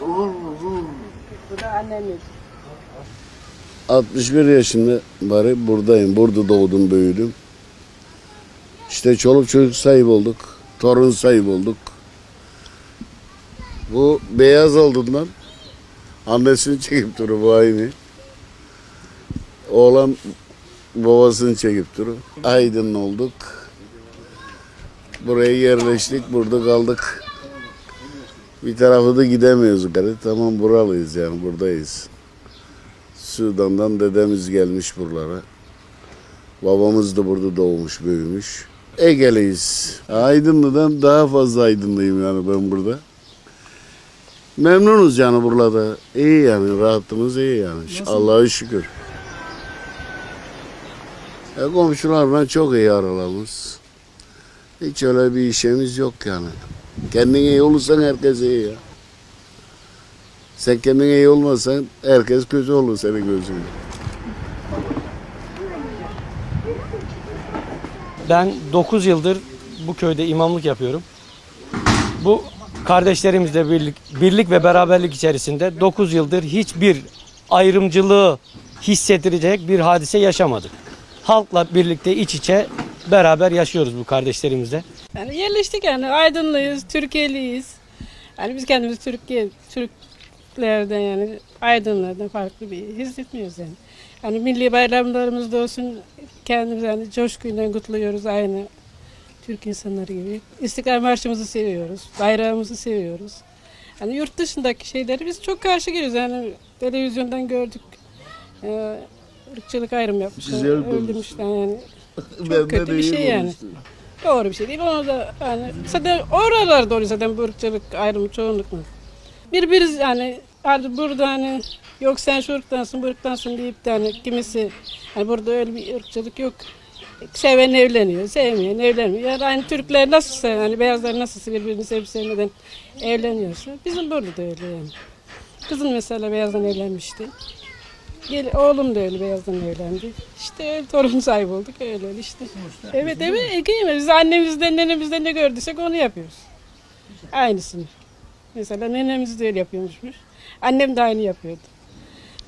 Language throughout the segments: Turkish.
Bu da annemiz. 61 yaşında bari buradayım. Burada doğdum büyüdüm. İşte çoluk çocuk sahip olduk. Torun sahip olduk. Bu beyaz olduğundan annesini çekip durur bu aynı. Oğlan babasını çekip durur. Aydın olduk. Buraya yerleştik. Burada kaldık. Bir tarafı da gidemiyoruz yukarı. Tamam buralıyız yani buradayız. Sudan'dan dedemiz gelmiş buralara. Babamız da burada doğmuş, büyümüş. Ege'liyiz. Aydınlı'dan daha fazla Aydınlıyım yani ben burada. Memnunuz yani burada. İyi yani, rahatımız iyi yani. Allah'a şükür. E, komşularla çok iyi aralarımız. Hiç öyle bir işimiz yok yani. Kendin iyi olursan herkes iyi ya. Sen kendin iyi olmazsan herkes kötü olur senin gözünde. Ben 9 yıldır bu köyde imamlık yapıyorum. Bu kardeşlerimizle birlik, birlik ve beraberlik içerisinde 9 yıldır hiçbir ayrımcılığı hissettirecek bir hadise yaşamadık. Halkla birlikte iç içe beraber yaşıyoruz bu kardeşlerimizle. Yani yerleştik yani Aydınlıyız, Türkiye'liyiz. Yani biz kendimiz Türkiye, Türklerden yani Aydınlardan farklı bir hissetmiyoruz yani. Yani milli bayramlarımızda olsun kendimiz yani coşkuyla kutluyoruz aynı Türk insanları gibi. İstiklal Marşımızı seviyoruz, bayrağımızı seviyoruz. Yani yurt dışındaki şeyleri biz çok karşı geliyoruz yani televizyondan gördük. Ee, ırkçılık ayrım yapmışlar, öldürmüşler yani. Çok kötü bir şey yani. Doğru bir şey değil. Onu da yani zaten oralarda oluyor zaten bu ırkçılık ayrımı çoğunlukla. Birbiriz yani hadi burada hani yok sen şu ırktansın bu ırktansın deyip de hani kimisi hani burada öyle bir ırkçılık yok. Seven evleniyor, sevmeyen evlenmiyor. Yani aynı Türkler nasılsa hani beyazlar nasılsa birbirini sevip sevmeden evleniyorsa bizim burada da öyle yani. Kızım mesela beyazdan evlenmişti. Gel, oğlum da öyle beyazdan evlendi. İşte öyle torun sahibi olduk öyle öyle işte. Evet evet Ege'yim. Biz annemizden nenemizden ne gördüysek onu yapıyoruz. Aynısını. Mesela nenemiz de öyle yapıyormuşmuş. Annem de aynı yapıyordu.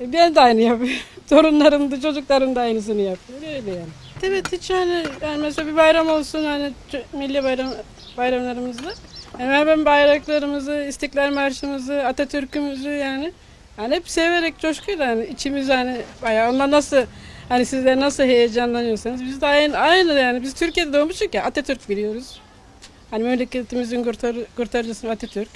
E, Ben de aynı yapıyorum. Torunlarım da çocuklarım da aynısını yapıyor. Öyle yani. Evet hiç yani, yani mesela bir bayram olsun hani milli bayram bayramlarımızda. Yani ben bayraklarımızı, İstiklal Marşımızı, Atatürk'ümüzü yani yani hep severek coşkuyla yani içimiz hani bayağı onlar nasıl hani sizler nasıl heyecanlanıyorsanız biz de aynı, aynı yani biz Türkiye'de doğmuştuk ya Atatürk biliyoruz. Hani memleketimizin kurtar, kurtarıcısı Atatürk.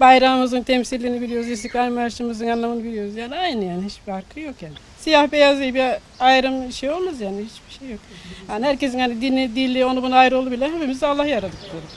Bayrağımızın temsilini biliyoruz, İstiklal Marşımızın anlamını biliyoruz. Yani aynı yani hiçbir farkı yok yani. Siyah beyaz diye bir ayrım şey olmaz yani hiçbir şey yok. Yani herkesin hani dini, dili, onu bunu ayrı oldu bile hepimiz Allah yaradık. diyorum.